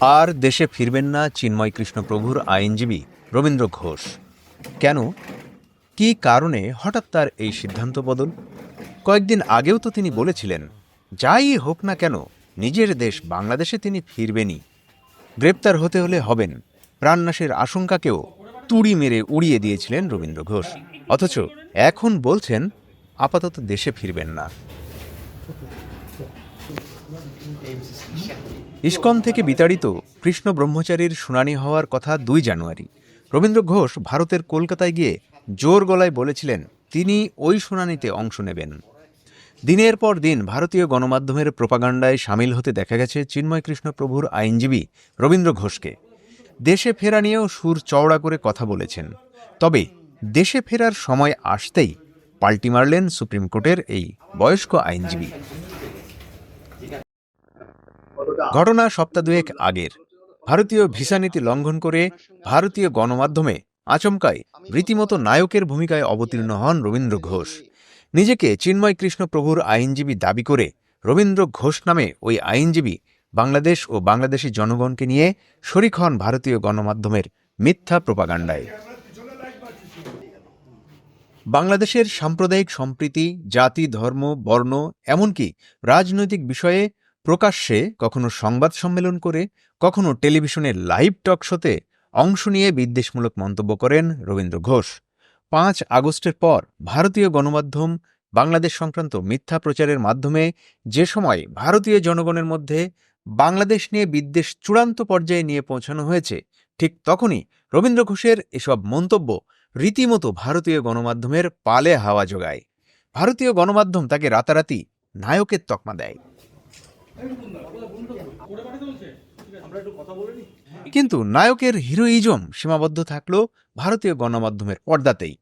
আর দেশে ফিরবেন না চিন্ময় কৃষ্ণ প্রভুর আইনজীবী রবীন্দ্র ঘোষ। কেন? কী কারণে হঠাৎ তার এই সিদ্ধান্ত বদল? কয়েকদিন আগেও তো তিনি বলেছিলেন, যাই হোক না কেন, নিজের দেশ বাংলাদেশে তিনি ফিরবেনই। গ্রেপ্তার হতে হলে হবেন। প্রাণনাশের আশঙ্কাকেও তুড়ি মেরে উড়িয়ে দিয়েছিলেন রবীন্দ্র ঘোষ। অথচ এখন বলছেন, আপাতত দেশে ফিরবেন না। ইস্কন থেকে বিতাড়িত কৃষ্ণ ব্রহ্মচারীর শুনানি হওয়ার কথা দুই জানুয়ারি। রবীন্দ্র ঘোষ ভারতের কলকাতায় গিয়ে জোর গলায় বলেছিলেন, তিনি ওই শুনানিতে অংশ নেবেন। দিনের পর দিন ভারতীয় গণমাধ্যমের প্রোপাগান্ডায় সামিল হতে দেখা গেছে চিন্ময় কৃষ্ণ প্রভুর আইনজীবী রবীন্দ্র ঘোষকে। দেশে ফেরা নিয়েও সুর চওড়া করে কথা বলেছেন। তবে দেশে ফেরার সময় আসতেই পাল্টি মারলেন সুপ্রিম কোর্টের এই বয়স্ক আইনজীবী। ঘটনা সপ্তাহ দুয়েক আগের। ভারতীয় ভিসা নীতি লঙ্ঘন করে ভারতীয় গণমাধ্যমে আচমকায় রীতিমতো নায়কের ভূমিকায় অবতীর্ণ হন রবীন্দ্র ঘোষ। নিজেকে চিন্ময় কৃষ্ণ প্রভুর আইনজীবী দাবি করে রবীন্দ্র ঘোষ নামে ওই আইনজীবী বাংলাদেশ ও বাংলাদেশি জনগণকে নিয়ে শরিক হন ভারতীয় গণমাধ্যমের মিথ্যা প্রপাগান্ডায়। বাংলাদেশের সাম্প্রদায়িক সম্প্রীতি, জাতি, ধর্ম, বর্ণ, এমনকি রাজনৈতিক বিষয়ে প্রকাশ্যে কখনো সংবাদ সম্মেলন করে, কখনো টেলিভিশনের লাইভ টক শোতে অংশ নিয়ে বিদ্বেষমূলক মন্তব্য করেন রবীন্দ্র ঘোষ। পাঁচ আগস্টের পর ভারতীয় গণমাধ্যম বাংলাদেশ সংক্রান্ত মিথ্যা প্রচারের মাধ্যমে যে সময় ভারতীয় জনগণের মধ্যে বাংলাদেশ নিয়ে বিদ্বেষ চূড়ান্ত পর্যায়ে নিয়ে পৌঁছানো হয়েছে, ঠিক তখনই রবীন্দ্র ঘোষের এসব মন্তব্য রীতিমতো ভারতীয় গণমাধ্যমের পালে হাওয়া যোগায়। ভারতীয় গণমাধ্যম তাকে রাতারাতি নায়কের তকমা দেয়। কিন্তু নায়কের হিরোইজম সীমাবদ্ধ থাকল ভারতীয় গণমাধ্যমের পর্দাতেই।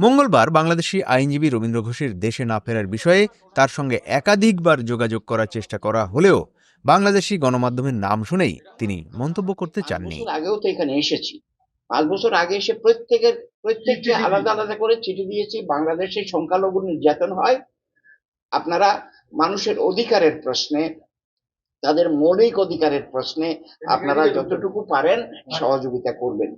মঙ্গলবার বাংলাদেশি আইনজীবী রবীন্দ্র ঘোষের দেশে না ফেরার বিষয়ে তার সঙ্গে একাধিকবার যোগাযোগ করার চেষ্টা করা হলেও বাংলাদেশি গণমাধ্যমের নাম শুনেই তিনি মন্তব্য করতে চাননি। আগেও তো এখানে এসেছি। পাঁচ বছর আগে এসে প্রত্যেকের প্রত্যেককে আলাদা আলাদা করে চিঠি দিয়েছি। বাংলাদেশে সংখ্যালঘু নির্যাতন হয় আপনারা মানুষের অধিকারের প্রশ্নে তাদের মৌলিক অধিকারের প্রশ্নে আপনারা যতটুকু পারেন সহযোগিতা করবেন।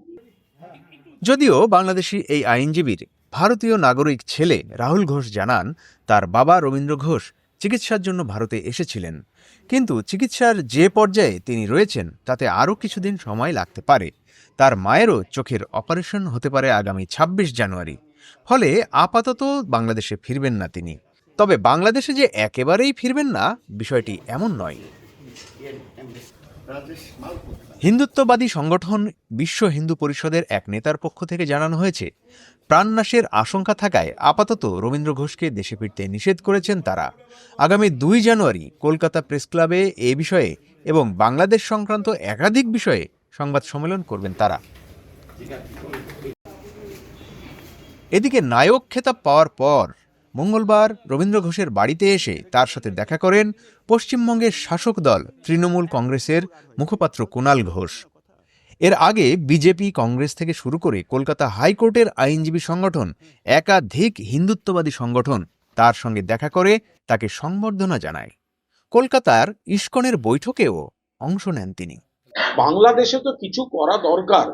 যদিও বাংলাদেশি এই আইনজীবীর ভারতীয় নাগরিক ছেলে রাহুল ঘোষ জানান তার বাবা রবীন্দ্র ঘোষ চিকিৎসার জন্য ভারতে এসেছিলেন। কিন্তু চিকিৎসার যে পর্যায়ে তিনি রয়েছেন তাতে আরও কিছুদিন সময় লাগতে পারে। তার মায়েরও চোখের অপারেশন হতে পারে আগামী ২৬ জানুয়ারি। ফলে আপাতত বাংলাদেশে ফিরবেন না তিনি। তবে বাংলাদেশে যে একেবারেই ফিরবেন না, বিষয়টি এমন নয়। হিন্দুত্ববাদী সংগঠন বিশ্ব হিন্দু পরিষদের এক নেতার পক্ষ থেকে জানানো হয়েছে, প্রাণনাশের আশঙ্কা থাকায় আপাতত রবীন্দ্র ঘোষকে দেশে ফিরতে নিষেধ করেছেন তারা। আগামী দুই জানুয়ারি কলকাতা প্রেস ক্লাবে এ বিষয়ে এবং বাংলাদেশ সংক্রান্ত একাধিক বিষয়ে সংবাদ সম্মেলন করবেন তারা। এদিকে নায়ক খেতাব পাওয়ার পর মঙ্গলবার রবীন্দ্র ঘোষের বাড়িতে এসে তার সাথে দেখা করেন পশ্চিমবঙ্গের শাসক দল তৃণমূল কংগ্রেসের মুখপাত্র কুণাল ঘোষ। এর আগে বিজেপি কংগ্রেস থেকে শুরু করে কলকাতা হাইকোর্টের আইনজীবী সংগঠন, একাধিক হিন্দুত্ববাদী সংগঠন তার সঙ্গে দেখা করে তাকে সংবর্ধনা জানায়। কলকাতার ইস্কনের বৈঠকেও অংশ নেন তিনি। বাংলাদেশে তো কিছু করা দরকার,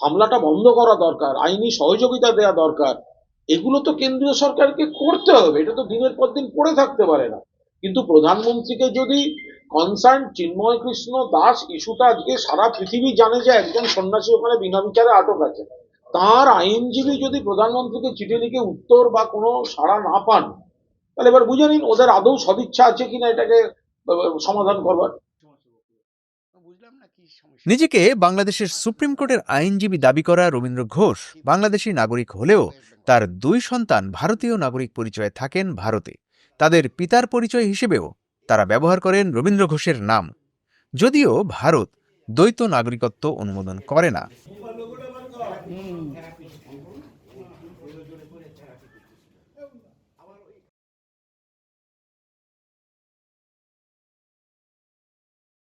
হামলাটা বন্ধ করা দরকার, আইনি সহযোগিতা দেওয়া দরকার এগুলো তো কেন্দ্রীয় সরকারকে করতে হবে এটা তো দিনের পর দিন পড়ে থাকতে পারে না। কিন্তু প্রধানমন্ত্রীকে যদি কনসার্ন চিন্ময় কৃষ্ণ দাস ইস্যুটা আজকে সারা পৃথিবী জানে যে একজন সন্ন্যাসী ওখানে বিনা বিচারে আটক আছে তার আইনজীবী যদি প্রধানমন্ত্রীকে চিঠি লিখে উত্তর বা কোনো সাড়া না পান তাহলে এবার বুঝে নিন ওদের আদৌ সদিচ্ছা আছে কিনা এটাকে সমাধান করবার। নিজেকে বাংলাদেশের সুপ্রিম কোর্টের আইনজীবী দাবি করা রবীন্দ্র ঘোষ বাংলাদেশি নাগরিক হলেও তার দুই সন্তান ভারতীয় নাগরিক পরিচয়ে থাকেন ভারতে। তাদের পিতার পরিচয় হিসেবেও তারা ব্যবহার করেন রবীন্দ্র ঘোষের নাম। যদিও ভারত দ্বৈত নাগরিকত্ব অনুমোদন করে না।